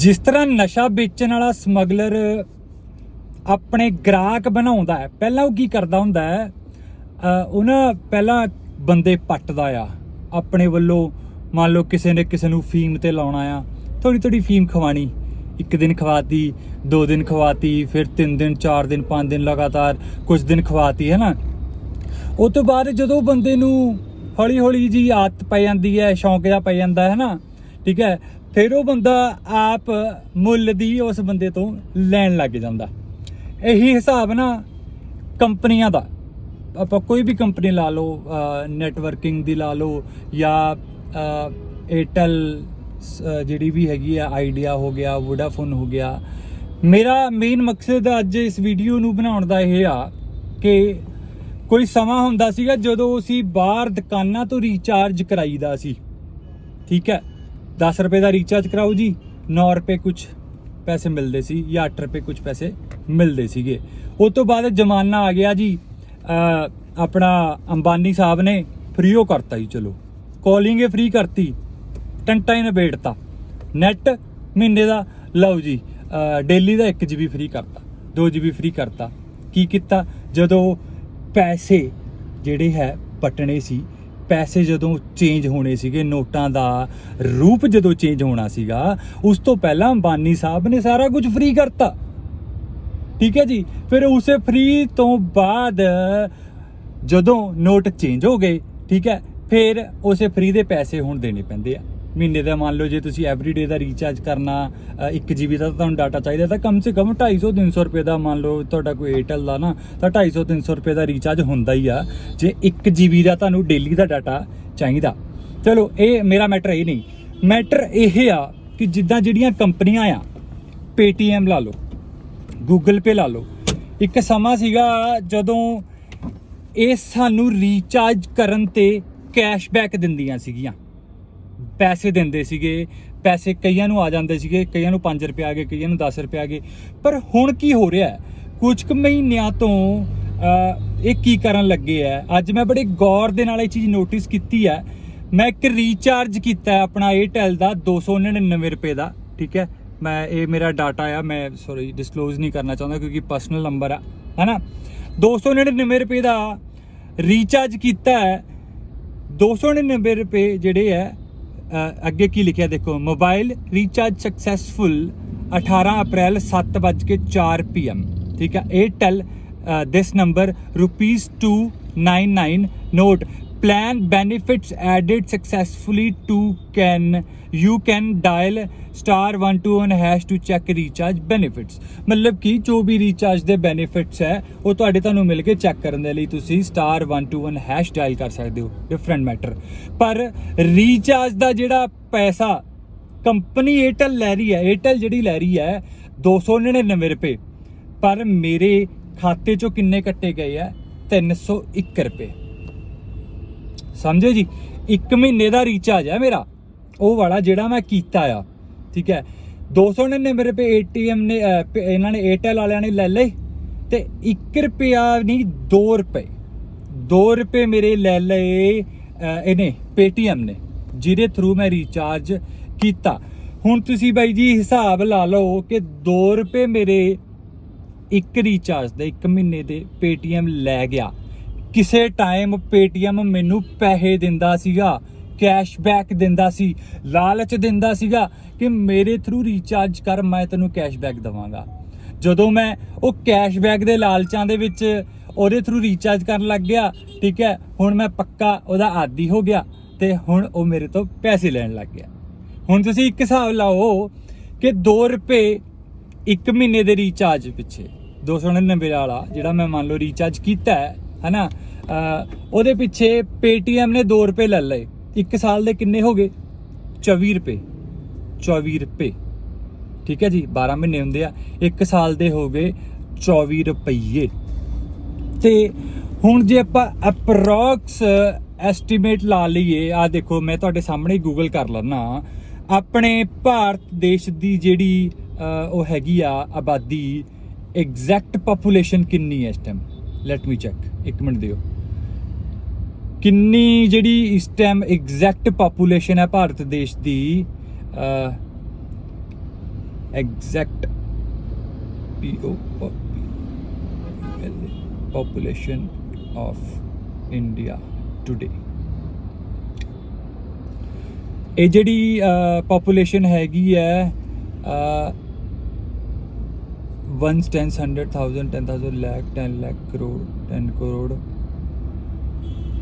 ਜਿਸ ਤਰ੍ਹਾਂ ਨਸ਼ਾ ਵੇਚਣ ਵਾਲਾ ਸਮਗਲਰ ਆਪਣੇ ਗ੍ਰਾਹਕ ਬਣਾਉਂਦਾ ਹੈ, ਪਹਿਲਾਂ ਉਹ ਕੀ ਕਰਦਾ ਹੁੰਦਾ ਹੈ? ਅਹ ਉਹ ਨਾ ਪਹਿਲਾਂ ਬੰਦੇ ਪੱਟਦਾ ਆ, ਆਪਣੇ ਵੱਲੋਂ ਮੰਨ ਲਓ ਕਿਸੇ ਨੇ ਕਿਸੇ ਨੂੰ ਫੀਮ ਤੇ ਲਾਉਣਾ ਆ ਥੋੜੀ ਥੋੜੀ ਫੀਮ ਖਵਾਣੀ, ਇੱਕ ਦਿਨ ਖਵਾਤੀ, ਦੋ ਦਿਨ ਖਵਾਤੀ, ਫਿਰ ਤਿੰਨ ਦਿਨ, ਚਾਰ ਦਿਨ, ਪੰਜ ਦਿਨ ਲਗਾਤਾਰ ਕੁਝ ਦਿਨ ਖਵਾਤੀ, ਹੈ ਨਾ? ਉਹ ਤੋਂ ਬਾਅਦ ਜਦੋਂ ਬੰਦੇ ਨੂੰ ਹੌਲੀ ਹੌਲੀ ਜੀ ਆਦਤ ਪੈ ਜਾਂਦੀ ਹੈ, ਸ਼ੌਂਕ ਜਿਹਾ ਪੈ ਜਾਂਦਾ ਹੈ ਨਾ, ਠੀਕ ਹੈ ਫਿਰ ਉਹ ਬੰਦਾ ਆਪ ਮੁੱਲ ਦੀ ਉਸ ਬੰਦੇ ਤੋਂ ਲੈਣ ਲੱਗ ਜਾਂਦਾ। ਇਹੀ ਹਿਸਾਬ ਨਾ ਕੰਪਨੀਆਂ ਦਾ। ਆਪਾਂ ਕੋਈ ਵੀ ਕੰਪਨੀ ਲਾ ਲਓ ਨੈਟਵਰਕਿੰਗ ਦੀ ਲਾ ਲਓ ਜਾਂ ਏਅਰਟੈਲ ਜਿਹੜੀ ਵੀ ਹੈਗੀ ਆ ਆਈਡੀਆ ਹੋ ਗਿਆ ਵੋਡਾਫੋਨ ਹੋ ਗਿਆ। ਮੇਰਾ ਮੇਨ ਮਕਸਦ ਅੱਜ ਇਸ ਵੀਡੀਓ ਨੂੰ ਬਣਾਉਣ ਦਾ ਇਹ ਆ ਕਿ ਕੋਈ ਸਮਾਂ ਹੁੰਦਾ ਸੀਗਾ ਜਦੋਂ ਅਸੀਂ ਬਾਹਰ ਦੁਕਾਨਾਂ ਤੋਂ ਰੀਚਾਰਜ ਕਰਾਈਦਾ ਸੀ। ਠੀਕ ਹੈ? 10 ਰੁਪਏ ਦਾ ਰੀਚਾਰਜ ਕਰਾਓ ਜੀ 9 ਰੁਪਏ ਕੁਝ ਪੈਸੇ ਮਿਲਦੇ ਸੀ ਜਾਂ 8 ਰੁਪਏ ਕੁਝ ਪੈਸੇ ਮਿਲਦੇ ਸੀਗੇ। ਉਸ ਤੋਂ ਬਾਅਦ ਜ਼ਮਾਨਾ ਆ ਗਿਆ ਜੀ ਆਪਣਾ ਅੰਬਾਨੀ ਸਾਹਿਬ ਨੇ ਫ੍ਰੀਓ ਕਰਤਾ ਜੀ, ਚਲੋ। ਕਾਲਿੰਗ ਇਹ ਫ੍ਰੀ ਕਰਤੀ, ਟੰਟਾ ਹੀ ਨਿਬੇੜਤਾ। ਨੈਟ ਮਹੀਨੇ ਦਾ, ਲਓ ਜੀ ਡੇਲੀ ਦਾ 1 GB ਫ੍ਰੀ ਕਰਤਾ 2 GB ਫ੍ਰੀ ਕਰਤਾ। ਕੀ ਕੀਤਾ? ਜਦੋਂ ਪੈਸੇ ਜਿਹੜੇ ਹੈ, ਪਟਣੇ ਸੀ ਪੈਸੇ ਜਦੋਂ ਚੇਂਜ ਹੋਣੇ ਸੀਗੇ, ਨੋਟਾਂ ਦਾ ਰੂਪ ਜਦੋਂ ਚੇਂਜ ਹੋਣਾ ਸੀਗਾ, ਉਸ ਤੋਂ ਪਹਿਲਾਂ ਅੰਬਾਨੀ ਸਾਹਿਬ ਨੇ ਸਾਰਾ ਕੁਝ ਫ੍ਰੀ ਕਰਤਾ। ਠੀਕ ਹੈ ਜੀ? ਫਿਰ ਉਸੇ ਫ੍ਰੀ ਤੋਂ ਬਾਅਦ ਜਦੋਂ ਨੋਟ ਚੇਂਜ ਹੋ ਗਏ, ਠੀਕ ਹੈ, ਫਿਰ ਉਸੇ ਫ੍ਰੀ ਦੇ ਪੈਸੇ ਹੁਣ ਦੇਣੇ ਪੈਂਦੇ ਆ। ਮਹੀਨੇ ਦਾ ਮੰਨ ਲਓ ਜੇ ਤੁਸੀਂ ਐਵਰੀਡੇ ਦਾ ਰੀਚਾਰਜ ਕਰਨਾ 1 GB ਦਾ ਤੁਹਾਨੂੰ ਡਾਟਾ ਚਾਹੀਦਾ, ਤਾਂ ਕਮ ਸੇ ਕਮ 250 300 ਰੁਪਏ ਦਾ ਮੰਨ ਲਓ ਤੁਹਾਡਾ ਕੋਈ Airtel ਦਾ ਨਾ, ਤਾਂ 250 300 ਰੁਪਏ ਦਾ ਰੀਚਾਰਜ ਹੁੰਦਾ ਹੀ ਆ। ਜੇ 1 GB ਦਾ ਤੁਹਾਨੂੰ ਡੇਲੀ ਦਾ ਡਾਟਾ ਚਾਹੀਦਾ। ਚਲੋ, ਇਹ ਮੇਰਾ ਮੈਟਰ ਇਹ ਨਹੀਂ। ਮੈਟਰ ਇਹ ਆ ਕਿ ਜਿੱਦਾਂ ਜਿਹੜੀਆਂ ਕੰਪਨੀਆਂ ਆ, Paytm ਲਾ ਲਓ, Google Pay ਲਾ ਲਓ, ਇੱਕ ਸਮਾਂ ਸੀਗਾ ਜਦੋਂ ਇਹ ਸਾਨੂੰ ਰੀਚਾਰਜ ਕਰਨ ਤੇ ਕੈਸ਼ਬੈਕ ਦਿੰਦੀਆਂ ਸੀਗੀਆਂ। ਪੈਸੇ ਦਿੰਦੇ ਸੀਗੇ, ਪੈਸੇ ਕਈਆਂ ਨੂੰ ਆ ਜਾਂਦੇ ਸੀਗੇ, ਕਈਆਂ ਨੂੰ 5 ਰੁਪਏ ਆ ਗਏ, ਕਈਆਂ ਨੂੰ 10 ਰੁਪਏ ਆ ਗਏ। ਪਰ ਹੁਣ ਕੀ ਹੋ ਰਿਹਾ ਹੈ? ਕੁਝ ਕੁ ਮਹੀਨਿਆਂ ਤੋਂ ਇਹ ਕੀ ਕਰਨ ਲੱਗੇ ਆ ਅੱਜ ਮੈਂ ਬੜੇ ਗੌਰ ਦੇ ਨਾਲ ਇਹ ਚੀਜ਼ ਨੋਟਿਸ ਕੀਤੀ ਹੈ। ਮੈਂ ਇੱਕ ਰੀਚਾਰਜ ਕੀਤਾ ਆਪਣਾ Airtel ਦਾ 299 ਰੁਪਏ ਦਾ, ਠੀਕ ਹੈ? ਮੈਂ, ਇਹ ਮੇਰਾ ਡਾਟਾ ਆ, ਮੈਂ ਸੌਰੀ ਡਿਸਕਲੋਜ਼ ਨਹੀਂ ਕਰਨਾ ਚਾਹੁੰਦਾ ਕਿਉਂਕਿ ਪਰਸਨਲ ਨੰਬਰ ਆ, ਹੈਨਾ? 299 ਰੁਪਏ ਦਾ ਰੀਚਾਰਜ ਕੀਤਾ ਹੈ। 299 ਰੁਪਏ ਜਿਹੜੇ ਹੈ ਅੱਗੇ ਕੀ ਲਿਖਿਆ ਦੇਖੋ mobile recharge successful 18 April 7:04 PM ਠੀਕ ਹੈ, Airtel this number rupees 299 note plan benefits added successfully to can. You can dial star 121 hash to check recharge benefits. ਮਤਲਬ ਕਿ ਜੋ ਵੀ ਰੀਚਾਰਜ ਦੇ ਬੈਨੀਫਿਟਸ ਹੈ ਉਹ ਤੁਹਾਡੇ ਤੁਹਾਨੂੰ ਮਿਲ ਕੇ ਚੈੱਕ ਕਰਨ ਦੇ ਲਈ ਤੁਸੀਂ star 121 hash ਡਾਇਲ ਕਰ ਸਕਦੇ ਹੋ ਡਿਫਰੈਂਟ ਮੈਟਰ ਪਰ ਰੀਚਾਰਜ ਦਾ ਜਿਹੜਾ ਪੈਸਾ ਕੰਪਨੀ Airtel ਲੈ ਰਹੀ ਹੈ Airtel ਜਿਹੜੀ ਲੈ ਰਹੀ ਹੈ 299 ਰੁਪਏ ਪਰ ਮੇਰੇ ਖਾਤੇ ਚੋਂ ਕਿੰਨੇ ਕੱਟੇ ਗਏ ਆ 301 ਰੁਪਏ ਸਮਝੇ ਜੀ? 1 ਮਹੀਨੇ ਦਾ ਰੀਚਾਰਜ ਹੈ ਮੇਰਾ। ਉਹ ਵਾਲਾ ਜਿਹੜਾ ਮੈਂ ਕੀਤਾ ਆ। ਠੀਕ ਹੈ? 299 ਰੁਪਏ ATM ਨੇ ਅਹ, ਇਹਨਾਂ ਨੇ Airtel ਵਾਲਿਆਂ ਨੇ ਲੈ ਲਏ ਤੇ 1 ਰੁਪਿਆ ਨਹੀਂ 2 ਰੁਪਏ। 2 ਰੁਪਏ ਮੇਰੇ ਲੈ ਲਏ ਇਹਨੇ Paytm ਨੇ ਜਿਹਦੇ ਥਰੂ ਮੈਂ ਰੀਚਾਰਜ ਕੀਤਾ। ਹੁਣ ਤੁਸੀਂ ਬਾਈ ਜੀ ਹਿਸਾਬ ਲਾ ਲਓ ਕਿ 2 ਰੁਪਏ ਮੇਰੇ ਇੱਕ ਰੀਚਾਰਜ ਦਾ 1 ਮਹੀਨੇ ਦੇ Paytm ਲੈ ਗਿਆ। ਕਿਸੇ ਟਾਈਮ Paytm ਮੈਨੂੰ ਪੈਸੇ ਦਿੰਦਾ ਸੀਗਾ ਕੈਸ਼ਬੈਕ ਦਿੰਦਾ ਸੀ, ਲਾਲਚ ਦਿੰਦਾ ਸੀਗਾ ਕਿ ਮੇਰੇ ਥਰੂ ਰੀਚਾਰਜ ਕਰ ਮੈਂ ਤੈਨੂੰ ਕੈਸ਼ਬੈਕ ਦਵਾਂਗਾ। ਜਦੋਂ ਮੈਂ ਉਹ ਕੈਸ਼ਬੈਕ ਦੇ ਲਾਲਚਾਂ ਦੇ ਵਿੱਚ ਉਹਦੇ ਥਰੂ ਰੀਚਾਰਜ ਕਰਨ ਲੱਗ ਗਿਆ, ਠੀਕ ਹੈ, ਹੁਣ ਮੈਂ ਪੱਕਾ ਉਹਦਾ ਆਦੀ ਹੋ ਗਿਆ ਤੇ ਹੁਣ ਉਹ ਮੇਰੇ ਤੋਂ ਪੈਸੇ ਲੈਣ ਲੱਗ ਗਿਆ। ਹੁਣ ਤੁਸੀਂ ਇੱਕ ਹਿਸਾਬ ਲਾਓ ਕਿ 2 ਰੁਪਏ ਇੱਕ ਮਹੀਨੇ ਦੇ ਰੀਚਾਰਜ ਪਿੱਛੇ 299 ਵਾਲਾ ਜਿਹੜਾ ਮੈਂ ਮੰਨ ਲਓ ਰੀਚਾਰਜ ਕੀਤਾ ਹੈ ਹਨਾ? ਅਹ ਉਹਦੇ ਪਿੱਛੇ Paytm ਨੇ 2 ਰੁਪਏ ਲੈ ਲਏ। ਇੱਕ ਸਾਲ ਦੇ ਕਿੰਨੇ ਹੋ ਗਏ? 24 ਰੁਪਏ। 24 ਰੁਪਏ। ਠੀਕ ਹੈ ਜੀ? 12 ਮਹੀਨੇ ਹੁੰਦੇ ਆ। ਇੱਕ ਸਾਲ ਦੇ ਹੋ ਗਏ 24 ਰੁਪਏ ਤੇ ਹੁਣ ਜੇ ਆਪਾਂ ਅਪਰੋਕਸ ਐਸਟੀਮੇਟ ਲਾ ਲਈਏ ਆ ਦੇਖੋ, ਮੈਂ ਤੁਹਾਡੇ ਸਾਹਮਣੇ ਗੂਗਲ ਕਰ ਲੈਣਾ ਆਪਣੇ ਭਾਰਤ ਦੇਸ਼ ਦੀ ਜਿਹੜੀ ਉਹ ਹੈਗੀ ਆ ਆਬਾਦੀ ਐਗਜ਼ੈਕਟ ਪੋਪੂਲੇਸ਼ਨ ਕਿੰਨੀ ਹੈ ਇਸ ਟਾਈਮ ਲੈਟ ਮੀ ਚੈੱਕ ਇੱਕ ਮਿੰਟ ਦਿਓ। ਕਿੰਨੀ ਜਿਹੜੀ ਇਸ ਟਾਈਮ ਐਗਜ਼ੈਕਟ ਪੋਪੂਲੇਸ਼ਨ ਹੈ ਭਾਰਤ ਦੇਸ਼ ਦੀ ਅਹ, exact PO population of India today ਇਹ ਜਿਹੜੀ ਪੋਪੂਲੇਸ਼ਨ ਹੈਗੀ ਹੈ ones tens 100,000 10000 lakh 10 lakh crore 10 crore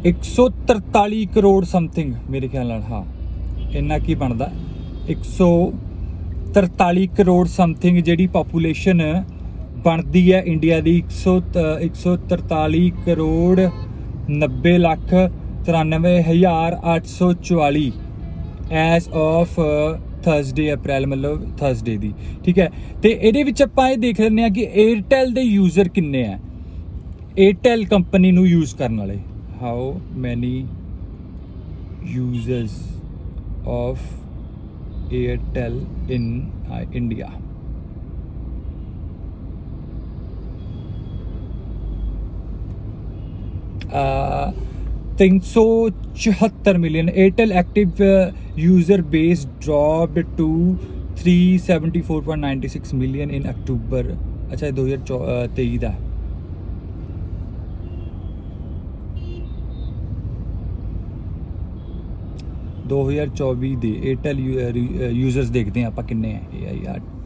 143 crore something ਮੇਰੇ ਖਿਆਲ ਨਾਲ ਹਾਂ ਇੰਨਾ ਕੀ ਬਣਦਾ 143 ਕਰੋੜ ਸਮਥਿੰਗ ਜਿਹੜੀ ਪੋਪੂਲੇਸ਼ਨ ਬਣਦੀ ਹੈ ਇੰਡੀਆ ਦੀ 100 ਤ- 143 crore 90 lakh 93844 as of Thursday April ਮਤਲਬ ਥਰਸਡੇ ਦੀ, ਠੀਕ ਹੈ? ਤੇ ਇਹਦੇ ਵਿੱਚ ਆਪਾਂ ਇਹ ਦੇਖ ਲੈਂਦੇ ਆ ਕਿ 에ਅਰਟੈਲ ਦੇ ਯੂਜ਼ਰ ਕਿੰਨੇ ਆ? 에ਅਰਟੈਲ ਕੰਪਨੀ ਨੂੰ ਯੂਜ਼ ਕਰਨ ਵਾਲੇ। How many users of Airtel in India ਆ uh, 374 million airtel active uh, user base dropped to 374.96 million in october ਅੱਛਾ ਇਹ 2023 ਦਾ ਦੋ 2024 ਦੇ Airtel ਯੂਜ਼ਰਸ ਦੇਖਦੇ ਹਾਂ ਆਪਾਂ ਕਿੰਨੇ ਆ A I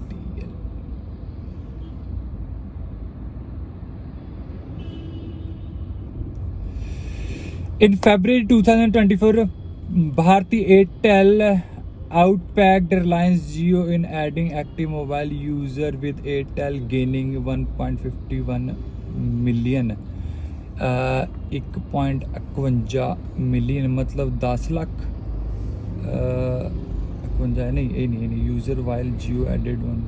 in February 2024 Bharti Airtel outpaced Reliance Jio in adding active mobile user with Airtel gaining 1.51 million एक पॉइंट इकवंजा मिलियन मतलब दस लाख इकवंजा नहीं, ये नहीं user while Jio added one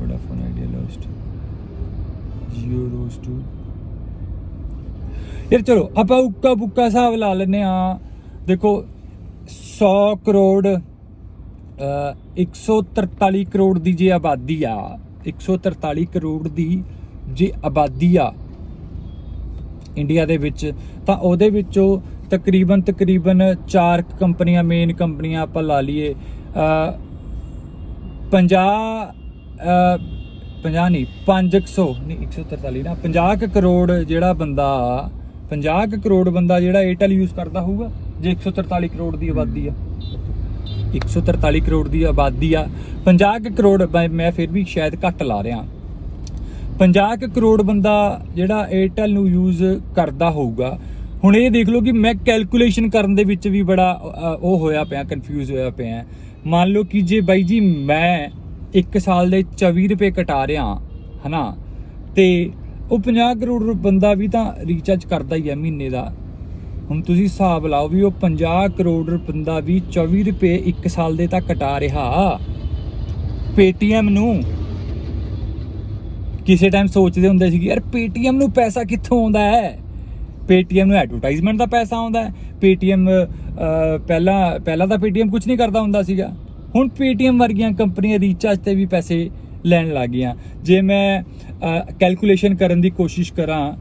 Vodafone Idea lost Jio rose to ਫਿਰ ਚਲੋ, ਆਪਾਂ ਉੱਕਾ ਬੁੱਕਾ ਹਿਸਾਬ ਲਾ ਲੈਨੇ ਆ ਦੇਖੋ 100 ਕਰੋੜ ਅ 143 ਕਰੋੜ ਦੀ ਜੇ ਆਬਾਦੀ ਆ 143 ਕਰੋੜ ਦੀ ਜੇ ਆਬਾਦੀ ਆ ਇੰਡੀਆ ਦੇ ਵਿੱਚ, ਤਾਂ ਉਹਦੇ ਵਿੱਚੋਂ ਤਕਰੀਬਨ ਤਕਰੀਬਨ 4 ਕੰਪਨੀਆਂ ਮੇਨ ਕੰਪਨੀਆਂ ਆਪਾਂ ਲਾ ਲਈਏ ਅ 50 ਅ 50 ਨਹੀਂ 500 ਨਹੀਂ 143 ਨਾ 50 ਕੁ ਕਰੋੜ ਜਿਹੜਾ ਬੰਦਾ 50 ਕੁ ਕਰੋੜ ਬੰਦਾ ਜਿਹੜਾ 에ਅਰਟੈਲ ਯੂਜ਼ ਕਰਦਾ ਹੋਊਗਾ, ਜੇ 143 ਕਰੋੜ ਦੀ ਆਬਾਦੀ ਆ। 143 ਕਰੋੜ ਦੀ ਆਬਾਦੀ ਆ। 50 ਕੁ ਕਰੋੜ ਮੈਂ- ਮੈਂ ਫਿਰ ਵੀ ਸ਼ਾਇਦ ਘੱਟ ਲਾ ਰਿਹਾ। 50 ਕੁ ਕਰੋੜ ਬੰਦਾ ਜਿਹੜਾ 에ਅਰਟੈਲ ਨੂੰ ਯੂਜ਼ ਕਰਦਾ ਹੋਊਗਾ। ਹੁਣ ਇਹ ਦੇਖ ਲਓ ਕਿ ਮੈਂ ਕੈਲਕੂਲੇਸ਼ਨ ਕਰਨ ਦੇ ਵਿੱਚ ਵੀ ਬੜਾ ਉਹ ਹੋਇਆ ਪਿਆ ਕਨਫਿਊਜ਼ ਹੋਇਆ ਪਿਆ। ਮੰਨ ਲਓ ਕਿ ਜੇ ਬਾਈ ਜੀ ਮੈਂ 1 ਸਾਲ ਦੇ 24 ਰੁਪਏ ਕਟਾ ਰਿਹਾ, ਹਨਾ? ਤੇ ਉਹ 50 ਕਰੋੜ ਬੰਦਾ ਵੀ ਤਾਂ ਰੀਚਾਰਜ ਕਰਦਾ ਹੀ ਹੈ ਮਹੀਨੇ ਦਾ। ਹੁਣ ਤੁਸੀਂ ਹਿਸਾਬ ਲਾਓ ਵੀ ਉਹ 50 ਕਰੋੜ ਬੰਦਾ ਵੀ 24 ਰੁਪਏ 1 ਸਾਲ ਦੇ ਤਾਂ ਕਟਾ ਰਿਹਾ Paytm ਨੂੰ। ਕਿਸੇ ਟਾਈਮ ਸੋਚਦੇ ਹੁੰਦੇ ਸੀ ਕਿ ਯਾਰ Paytm ਨੂੰ ਪੈਸਾ ਕਿੱਥੋਂ ਆਉਂਦਾ ਹੈ? Paytm ਨੂੰ ਐਡਵਰਟਾਈਜ਼ਮੈਂਟ ਦਾ ਪੈਸਾ ਆਉਂਦਾ ਹੈ। Paytm ਪਹਿਲਾਂ ਪਹਿਲਾਂ ਤਾਂ Paytm ਕੁਝ ਨਹੀਂ ਕਰਦਾ ਹੁੰਦਾ ਸੀਗਾ। ਹੁਣ Paytm ਵਰਗੀਆਂ ਕੰਪਨੀਆਂ ਰੀਚਾਰਜ ਤੇ ਵੀ ਪੈਸੇ ਲੈਣ ਲੱਗ ਗਈਆਂ ਜੇ ਮੈਂ ਕੈਲਕੂਲੇਸ਼ਨ ਕਰਨ ਦੀ ਕੋਸ਼ਿਸ਼ ਕਰਾਂ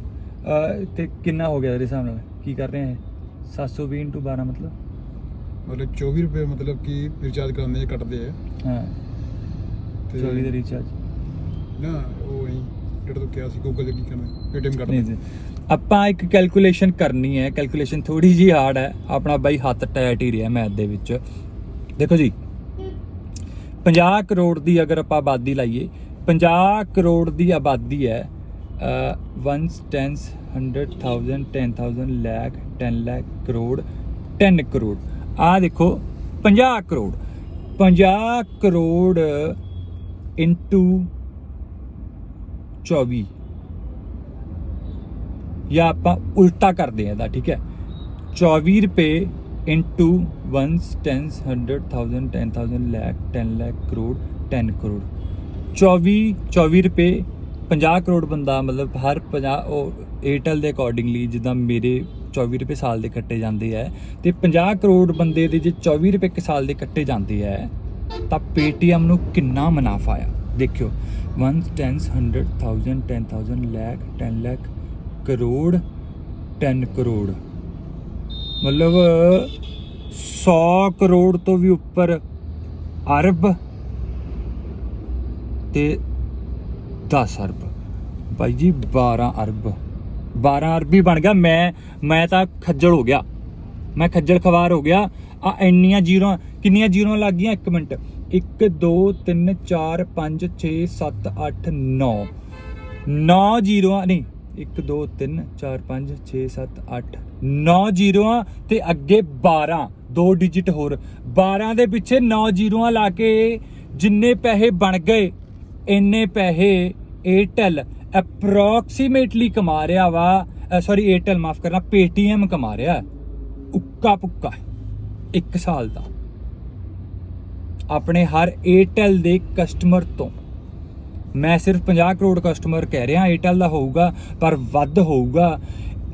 ਤੇ ਕਿੰਨਾ ਹੋ ਗਿਆ ਇਹਦੇ ਹਿਸਾਬ ਨਾਲ? ਕੀ ਕਰ ਰਹੇ ਆ 720 into 12 ਮਤਲਬ? ਮਤਲਬ 24 ਰੁਪਏ ਮਤਲਬ ਕਿ ਰਿਚਾਰਜ ਕਰਾਉਂਦੇ ਜਾਂ ਕੱਟਦੇ ਆ। ਹਾਂ। ਤੇ 24 ਦਾ ਰੀਚਾਰਜ ਨਾ ਉਹ ਨਹੀਂ ਜਿਹੜਾ ਤੂੰ ਕਿਹਾ ਸੀ ਗੂਗਲ ਦੇ ਕੀ ਕਰਨਾ ਪੇਟੀਐਮ ਨਹੀਂ ਕੱਟਦੇ ਆਪਾਂ ਇੱਕ ਕੈਲਕੂਲੇਸ਼ਨ ਕਰਨੀ ਹੈ। ਕੈਲਕੂਲੇਸ਼ਨ ਥੋੜੀ ਜੀ ਹਾਰਡ ਹੈ। ਆਪਣਾ ਬਾਈ ਹੱਥ ਟੈਟ ਹੀ ਰਿਹਾ ਮੈਥ ਦੇ ਵਿੱਚ। ਦੇਖੋ ਜੀ 50 ਕਰੋੜ ਦੀ ਅਗਰ ਆਪਾਂ ਆਬਾਦੀ ਲਾਈਏ 50 ਕਰੋੜ ਦੀ ਆਬਾਦੀ ਹੈ ਵਨਸ ਟੈਂਸ 100000 10000 ਲੱਖ 10 ਲੱਖ ਕਰੋੜ 10 ਕਰੋੜ। ਆ ਦੇਖੋ 50 ਕਰੋੜ। 50 ਕਰੋੜ ਇਨਟੂ 24 ਜਾਂ ਆਪਾਂ ਉਲਟਾ ਕਰਦੇ ਆ ਇਹਦਾ, ਠੀਕ ਹੈ? 24 ਰੁਪਏ ਇਨਟੂ 1 10 100000 10000 ਲੱਖ 10 ਲੱਖ ਕਰੋੜ 10 ਕਰੋੜ 24 24 ਰੁਪਏ 50 ਕਰੋੜ ਬੰਦਾ ਮਤਲਬ ਹਰ 50 ਉਹ 에ਅਰਟੈਲ ਦੇ ਅਕੋਰਡਿੰਗਲੀ ਜਿੱਦਾਂ ਮੇਰੇ 24 ਰੁਪਏ ਸਾਲ ਦੇ ਕੱਟੇ ਜਾਂਦੇ ਆ ਤੇ 50 ਕਰੋੜ ਬੰਦੇ ਦੇ ਜੇ 24 ਰੁਪਏ ਇੱਕ ਸਾਲ ਦੇ ਕੱਟੇ ਜਾਂਦੇ ਆ ਤਾਂ Paytm ਨੂੰ ਕਿੰਨਾ ਮੁਨਾਫਾ ਆ ਦੇਖਿਓ 1 10 100000 10000 ਲੱਖ 10 ਲੱਖ ਕਰੋੜ 10 ਕਰੋੜ ਮਤਲਬ 100 ਕਰੋੜ ਤੋਂ ਵੀ ਉੱਪਰ ਅਰਬ ਤੇ 10 ਅਰਬ। ਬਾਈ ਜੀ 12 ਅਰਬ। 12 ਅਰਬ ਹੀ ਬਣ ਗਿਆ। ਮੈਂ ਮੈਂ ਤਾਂ ਖੱਜਲ ਹੋ ਗਿਆ। ਮੈਂ ਖੱਜਲ ਖਵਾਰ ਹੋ ਗਿਆ। ਆ ਇੰਨੀਆਂ ਜ਼ੀਰੋ, ਕਿੰਨੀਆਂ ਜ਼ੀਰੋ ਲੱਗ ਗਈਆਂ? 1 ਮਿੰਟ। 1 2 3 4 5 6 7 8 9 9 ਜ਼ੀਰੋਆਂ, ਨਹੀਂ 1 2 3 4 5 6 7 8 9 ਜ਼ੀਰੋਆਂ ਤੇ ਅੱਗੇ 12 ਦੋ ਡਿਜਿਟ ਹੋਰ। 12 ਦੇ ਪਿੱਛੇ 9 ਜ਼ੀਰੋਆਂ ਲਾ ਕੇ ਜਿੰਨੇ ਪੈਸੇ ਬਣ ਗਏ, ਇੰਨੇ ਪੈਸੇ ਏਅਰਟੈਲ ਅਪਰੋਕਸੀਮੇਟਲੀ ਕਮਾ ਰਿਹਾ ਵਾ। ਸੌਰੀ ਏਅਰਟੈਲ ਮਾਫ ਕਰਨਾ ਪੇਟੀਐਮ ਕਮਾ ਰਿਹਾ। ਉੱਕਾ ਪੁੱਕਾ 1 ਸਾਲ ਦਾ। ਆਪਣੇ ਹਰ ਏਅਰਟੈਲ ਦੇ ਕਸਟਮਰ ਤੋਂ ਮੈਂ ਸਿਰਫ 50 ਕਰੋੜ ਕਸਟਮਰ ਕਹਿ ਰਿਹਾ ਏਅਰਟੈਲ ਦਾ ਹੋਊਗਾ, ਪਰ ਵੱਧ ਹੋਊਗਾ।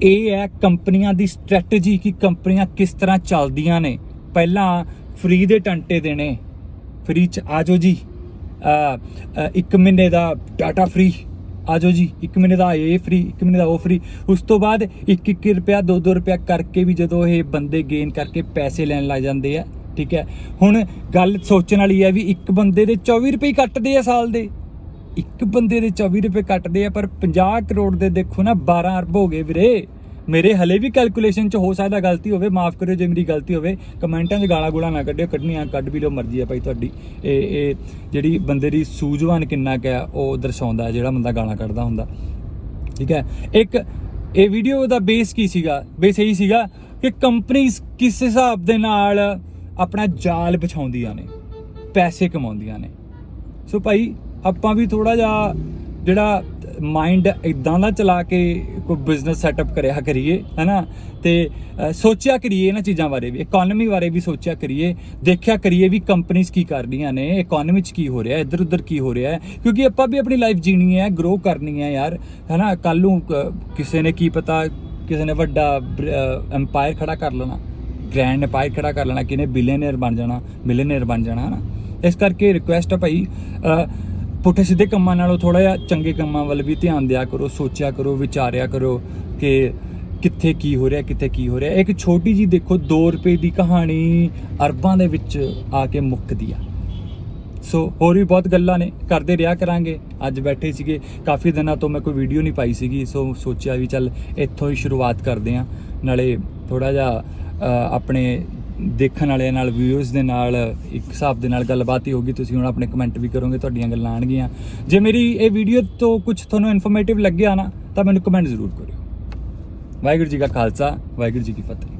ਇਹ ਹੈ ਕੰਪਨੀਆਂ ਦੀ ਸਟ੍ਰੈਟਜੀ ਕਿ ਕੰਪਨੀਆਂ ਕਿਸ ਤਰ੍ਹਾਂ ਚੱਲਦੀਆਂ ਨੇ। ਪਹਿਲਾਂ ਫ੍ਰੀ ਦੇ ਟੰਟੇ ਦੇਣੇ। ਫ੍ਰੀ ਚ ਆਜੋ ਜੀ। ਇੱਕ ਮਹੀਨੇ ਦਾ ਡਾਟਾ ਫ੍ਰੀ ਆਜੋ ਜੀ। ਇੱਕ ਮਹੀਨੇ ਦਾ ਇਹ ਫ੍ਰੀ ਇੱਕ ਮਹੀਨੇ ਦਾ ਉਹ ਫ੍ਰੀ ਉਸ ਤੋਂ ਬਾਅਦ 1-1 ਰੁਪਿਆ 2-2 ਰੁਪਿਆ ਕਰਕੇ ਵੀ ਜਦੋਂ ਇਹ ਬੰਦੇ ਗੇਨ ਕਰਕੇ ਪੈਸੇ ਲੈਣ ਲੱਗ ਜਾਂਦੇ ਆ, ਠੀਕ ਹੈ। ਹੁਣ ਗੱਲ ਸੋਚਣ ਵਾਲੀ ਹੈ ਵੀ ਇੱਕ ਬੰਦੇ ਦੇ 24 ਰੁਪਏ ਕੱਟਦੇ ਆ ਸਾਲ ਦੇ। ਇੱਕ ਬੰਦੇ ਦੇ 24 ਰੁਪਏ ਕੱਟਦੇ ਆ, ਪਰ 50 ਕਰੋੜ ਦੇ ਦੇਖੋ ਨਾ 12 ਅਰਬ ਹੋ ਗਏ ਵੀਰੇ। ਮੇਰੇ ਹਲੇ ਵੀ ਕੈਲਕੂਲੇਸ਼ਨ ਚ ਹੋ ਸਕਦਾ ਗਲਤੀ ਹੋਵੇ, ਮਾਫ ਕਰਿਓ ਜੇ ਮੇਰੀ ਗਲਤੀ ਹੋਵੇ। ਕਮੈਂਟਾਂ 'ਚ ਗਾਲਾਂ ਗੂਲਾਂ ਨਾ ਕੱਢਿਓ, ਕੱਢਣੀਆਂ ਕੱਢ ਵੀ ਲਓ ਮਰਜ਼ੀ ਆ ਭਾਈ ਤੁਹਾਡੀ। ਇਹ ਇਹ ਜਿਹੜੀ ਬੰਦੇ ਦੀ ਸੂਝਵਾਨ ਕਿੰਨਾ ਕੁ ਆ, ਉਹ ਦਰਸਾਉਂਦਾ ਜਿਹੜਾ ਬੰਦਾ ਗਾਲਾਂ ਕੱਢਦਾ ਹੁੰਦਾ। ਠੀਕ ਹੈ? ਇੱਕ, ਇਹ ਵੀਡੀਓ ਦਾ ਬੇਸ ਕੀ ਸੀਗਾ? ਬੇਸ ਇਹੀ ਸੀਗਾ ਕਿ ਕੰਪਨੀਆਂ ਕਿਸ ਹਿਸਾਬ ਦੇ ਨਾਲ ਆਪਣਾ ਜਾਲ ਵਿਛਾਉਂਦੀਆਂ ਨੇ, ਪੈਸੇ ਕਮਾਉਂਦੀਆਂ ਨੇ। ਸੋ ਭਾਈ ਆਪਾਂ ਵੀ ਥੋੜਾ ਜਿਹਾ ਜਿਹੜਾ ਮਾਈਂਡ ਇਦਾਂ ਦਾ ਚਲਾ ਕੇ ਕੋਈ ਬਿਜ਼ਨਸ ਸੈਟਅਪ ਕਰਿਆ ਕਰੀਏ ਹੈਨਾ? ਤੇ ਅ, ਸੋਚਿਆ ਕਰੀਏ ਇਹਨਾਂ ਚੀਜ਼ਾਂ ਬਾਰੇ ਵੀ ਇਕਨੋਮੀ ਬਾਰੇ ਵੀ ਸੋਚਿਆ ਕਰੀਏ ਦੇਖਿਆ ਕਰੀਏ ਵੀ ਕੰਪਨੀਆਂ ਕੀ ਕਰ ਰਹੀਆਂ ਨੇ ਇਕਨੋਮੀ ਚ ਕੀ ਹੋ ਰਿਹਾ ਇੱਧਰ ਉੱਧਰ ਕੀ ਹੋ ਰਿਹਾ ਹੈ ਕਿਉਂਕਿ ਆਪਾਂ ਵੀ ਆਪਣੀ ਲਾਈਫ ਜੀਣੀ ਹੈ ਗਰੋ ਕਰਨੀ ਹੈ ਯਾਰ ਹੈਨਾ? ਕੱਲ ਨੂੰ ਕ- ਕਿਸੇ ਨੇ ਕੀ ਪਤਾ ਕਿਸੇ ਨੇ ਵੱਡਾ ਐਮਪਾਇਰ ਖੜਾ ਕਰ ਲੈਣਾ ਗ੍ਰੈਂਡ ਐਮਪਾਇਰ ਖੜਾ ਕਰ ਲੈਣਾ ਕਿਨੇ ਬਿਲੀਅਨਰ ਬਣ ਜਾਣਾ ਮਿਲੀਅਨਰ ਬਣ ਜਾਣਾ ਹਨਾ? ਇਸ ਕਰਕੇ ਰਿਕੁਐਸਟ ਹੈ ਭਾਈ ਪੁੱਠੇ ਸਿੱਧੇ ਕੰਮਾਂ ਨਾਲੋਂ ਥੋੜਾ ਜਿਹਾ ਚੰਗੇ ਕੰਮਾਂ ਵੱਲ ਵੀ ਧਿਆਨ ਦਿਆ ਕਰੋ, ਸੋਚਿਆ ਕਰੋ, ਵਿਚਾਰਿਆ ਕਰੋ ਕਿ ਕਿੱਥੇ ਕੀ ਹੋ ਰਿਹਾ, ਕਿੱਥੇ ਕੀ ਹੋ ਰਿਹਾ। ਇੱਕ ਛੋਟੀ ਜੀ ਦੇਖੋ 2 ਰੁਪਏ ਦੀ ਕਹਾਣੀ ਅਰਬਾਂ ਦੇ ਵਿੱਚ ਆ ਕੇ ਮੁੱਕਦੀ ਆ। ਸੋ ਹੋਰ ਵੀ ਬਹੁਤ ਗੱਲਾਂ ਨੇ, ਕਰਦੇ ਰਿਹਾ ਕਰਾਂਗੇ। ਅੱਜ ਬੈਠੇ ਸੀਗੇ, ਕਾਫੀ ਦਿਨਾਂ ਤੋਂ ਮੈਂ ਕੋਈ ਵੀਡੀਓ ਨਹੀਂ ਪਾਈ ਸੀਗੀ, ਸੋ ਸੋਚਿਆ ਵੀ ਚੱਲ ਇੱਥੋਂ ਹੀ ਸ਼ੁਰੂਆਤ ਕਰਦੇ ਆਂ। ਨਾਲੇ ਥੋੜਾ ਜਿਹਾ ਆਪਣੇ ਦੇਖਣ ਵਾਲਿਆਂ ਨਾਲ ਵਿਊਅਰਸ ਦੇ ਨਾਲ, ਇੱਕ ਹਿਸਾਬ ਦੇ ਨਾਲ ਗੱਲਬਾਤ ਹੀ ਹੋਗੀ ਤੁਸੀਂ ਹੁਣ ਆਪਣੇ ਕਮੈਂਟ ਵੀ ਕਰੋਗੇ, ਤੁਹਾਡੀਆਂ ਗੱਲਾਂ ਆਣਗੀਆਂ। ਜੇ ਮੇਰੀ ਇਹ ਵੀਡੀਓ ਤੋਂ ਕੁਝ ਤੁਹਾਨੂੰ ਇਨਫੋਰਮੇਟਿਵ ਲੱਗਿਆ ਨਾ, ਤਾਂ ਮੈਨੂੰ ਕਮੈਂਟ ਜ਼ਰੂਰ ਕਰਿਓ। ਵਾਹਿਗੁਰੂ ਜੀ ਕਾ ਖਾਲਸਾ, ਵਾਹਿਗੁਰੂ ਜੀ ਕੀ ਫਤਿਹ।